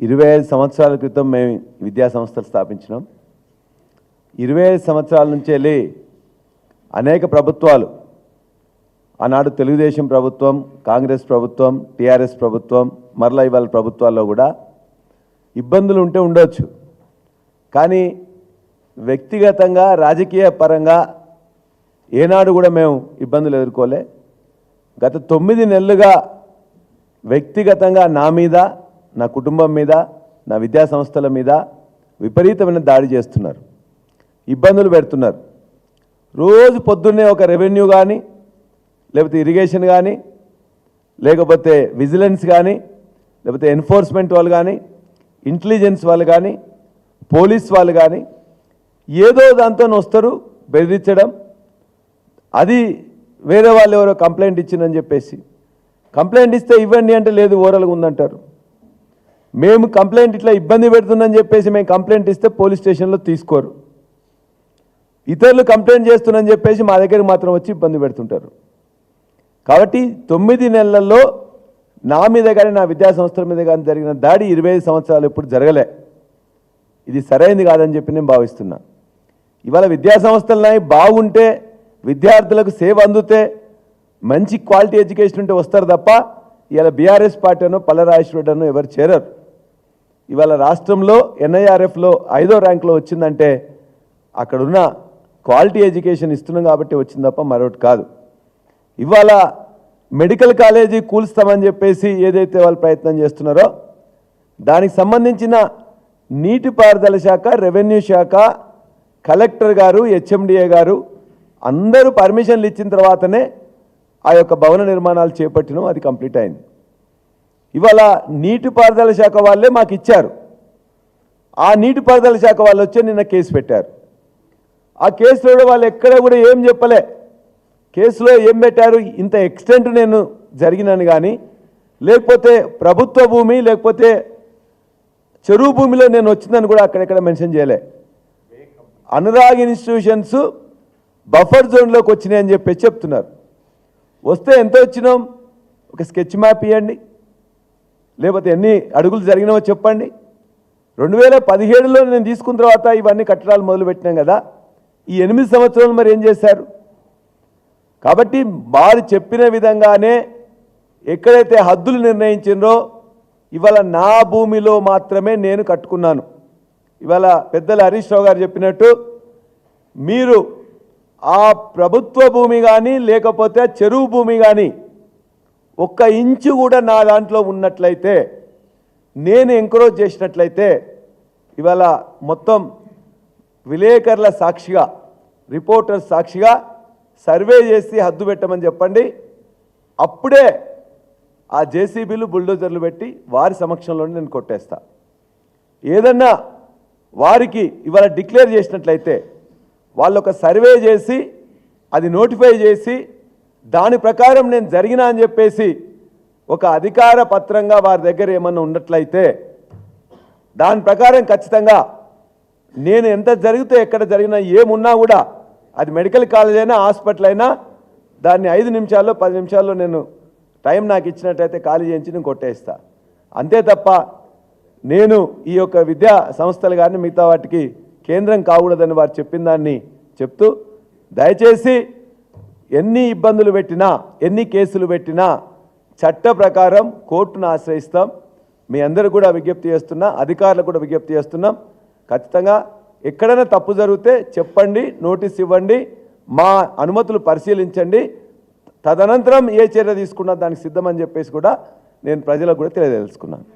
ఇరవై ఐదు సంవత్సరాల క్రితం మేము విద్యా సంస్థలు స్థాపించినాం. ఇరవై ఐదు సంవత్సరాల నుంచి వెళ్ళి అనేక ప్రభుత్వాలు ఆనాడు తెలుగుదేశం ప్రభుత్వం కాంగ్రెస్ ప్రభుత్వం టీఆర్ఎస్ ప్రభుత్వం మరలా ఇవాళ ప్రభుత్వాల్లో కూడా ఇబ్బందులు ఉంటే ఉండొచ్చు. కానీ వ్యక్తిగతంగా రాజకీయ పరంగా ఏనాడు కూడా మేము ఇబ్బందులు ఎదుర్కోలే. గత తొమ్మిది నెలలుగా వ్యక్తిగతంగా నా మీద నా కుటుంబం మీద నా విద్యా సంస్థల మీద విపరీతమైన దాడి చేస్తున్నారు. ఇబ్బందులు పెడుతున్నారు. రోజు పొద్దున్నే ఒక రెవెన్యూ కానీ లేకపోతే ఇరిగేషన్ కానీ లేకపోతే విజిలెన్స్ కానీ లేకపోతే ఎన్ఫోర్స్మెంట్ వాళ్ళు కానీ ఇంటెలిజెన్స్ వాళ్ళు కానీ పోలీస్ వాళ్ళు కానీ ఏదో దాంతో వస్తారు బెదిరించడం. అది వేరే వాళ్ళు ఎవరో కంప్లైంట్ ఇచ్చిందని చెప్పేసి. కంప్లైంట్ ఇస్తే ఇవ్వండి అంటే లేదు ఓరల్గా ఉందంటారు. మేము కంప్లైంట్ ఇట్లా ఇబ్బంది పెడుతుందని చెప్పేసి మేము కంప్లైంట్ ఇస్తే పోలీస్ స్టేషన్లో తీసుకోరు. ఇతరులు కంప్లైంట్ చేస్తున్నారని చెప్పేసి మా దగ్గరికి మాత్రం వచ్చి ఇబ్బంది పెడుతుంటారు. కాబట్టి తొమ్మిది నెలల్లో నా మీద కానీ నా విద్యా సంస్థల మీద కానీ జరిగిన దాడి ఇరవై ఐదు సంవత్సరాలు ఎప్పుడు జరగలే. ఇది సరైనది కాదని చెప్పి నేను భావిస్తున్నా. ఇవాళ విద్యా సంస్థలున్నాయి బాగుంటే విద్యార్థులకు సేవ అందితే మంచి క్వాలిటీ ఎడ్యుకేషన్ ఉంటే వస్తారు తప్ప ఇవాళ బీఆర్ఎస్ పార్టీ అనో పల్లరాజేశ్వరుడు అనో ఎవరు చేరరు. ఇవాళ రాష్ట్రంలో ఎన్ఐఆర్ఎఫ్లో ఐదో ర్యాంక్లో వచ్చిందంటే అక్కడున్న క్వాలిటీ ఎడ్యుకేషన్ ఇస్తున్నాం కాబట్టి వచ్చింది తప్ప మరొకటి కాదు. ఇవాళ మెడికల్ కాలేజీ కూల్స్తామని చెప్పేసి ఏదైతే వాళ్ళు ప్రయత్నం చేస్తున్నారో దానికి సంబంధించిన నీటిపారుదల శాఖ రెవెన్యూ శాఖ కలెక్టర్ గారు హెచ్ఎండిఏ గారు అందరూ పర్మిషన్లు ఇచ్చిన తర్వాతనే ఆ యొక్క భవన నిర్మాణాలు చేపట్టినాం అది కంప్లీట్ అయింది. ఇవాళ నీటిపారుదల శాఖ వాళ్ళే మాకు ఇచ్చారు. ఆ నీటిపారుదల శాఖ వాళ్ళు వచ్చి నిన్న కేసు పెట్టారు. ఆ కేసులో వాళ్ళు ఎక్కడ కూడా ఏం చెప్పలే. కేసులో ఏం పెట్టారు? ఇంత ఎక్స్టెంట్ నేను జరిగినాను కానీ లేకపోతే ప్రభుత్వ భూమి లేకపోతే చెరువు భూమిలో నేను వచ్చిందని కూడా అక్కడెక్కడ మెన్షన్ చేయలే. అనురాగ్ ఇన్స్టిట్యూషన్స్ బఫర్ జోన్లోకి వచ్చినాయి అని చెప్పి చెప్తున్నారు. వస్తే ఎంత వచ్చినాం? ఒక స్కెచ్ మ్యాప్ ఇవ్వండి. లేకపోతే ఎన్ని అడుగులు జరిగినావో చెప్పండి. రెండు వేల పదిహేడులో నేను తీసుకున్న తర్వాత ఇవన్నీ కట్టడాలు మొదలుపెట్టినాం కదా. ఈ ఎనిమిది సంవత్సరాలు మరి ఏం చేశారు? కాబట్టి వారు చెప్పిన విధంగానే ఎక్కడైతే హద్దులు నిర్ణయించిండ్రో ఇవాళ నా భూమిలో మాత్రమే నేను కట్టుకున్నాను. ఇవాళ పెద్దలు హరీష్ రావు గారు చెప్పినట్టు మీరు ఆ ప్రభుత్వ భూమి కానీ లేకపోతే చెరువు భూమి కానీ ఒక్క ఇంచు కూడా నా దాంట్లో ఉన్నట్లయితే నేను ఎంకరేజ్ చేసినట్లయితే ఇవాళ మొత్తం విలేకరుల సాక్షిగా రిపోర్టర్ సాక్షిగా సర్వే చేసి హద్దు పెట్టమని చెప్పండి. అప్పుడే ఆ జేసీబీలు బుల్డోజర్లు పెట్టి వారి సమక్షంలోనే నేను కొట్టేస్తా. ఏదన్నా వారికి ఇవాళ డిక్లేర్ చేసినట్లయితే వాళ్ళు ఒక సర్వే చేసి అది నోటిఫై చేసి దాని ప్రకారం నేను జరిగినా అని చెప్పేసి ఒక అధికార పత్రంగా వారి దగ్గర ఏమన్నా ఉన్నట్లయితే దాని ప్రకారం ఖచ్చితంగా నేను ఎంత జరిగితే ఎక్కడ జరిగినా ఏమున్నా కూడా అది మెడికల్ కాలేజ్ అయినా హాస్పిటల్ అయినా దాన్ని ఐదు నిమిషాల్లో పది నిమిషాల్లో నేను టైం నాకు ఇచ్చినట్టయితే ఖాళీ చేయించి నేను కొట్టేస్తా. అంతే తప్ప నేను ఈ యొక్క విద్యా సంస్థలు కానీ మిగతా వాటికి కేంద్రం కాకూడదని వారు చెప్పిన దాన్ని చెప్తూ దయచేసి ఎన్ని ఇబ్బందులు పెట్టినా ఎన్ని కేసులు పెట్టినా చట్ట ప్రకారం కోర్టును ఆశ్రయిస్తాం. మీ అందరూ కూడా విజ్ఞప్తి చేస్తున్నా అధికారులకు కూడా విజ్ఞప్తి చేస్తున్నాం ఖచ్చితంగా ఎక్కడైనా తప్పు జరిగితే చెప్పండి నోటీస్ ఇవ్వండి మా అనుమతులు పరిశీలించండి. తదనంతరం ఏ చర్య తీసుకున్నా దానికి సిద్ధమని చెప్పేసి కూడా నేను ప్రజలకు కూడా తెలియదలుచుకున్నాను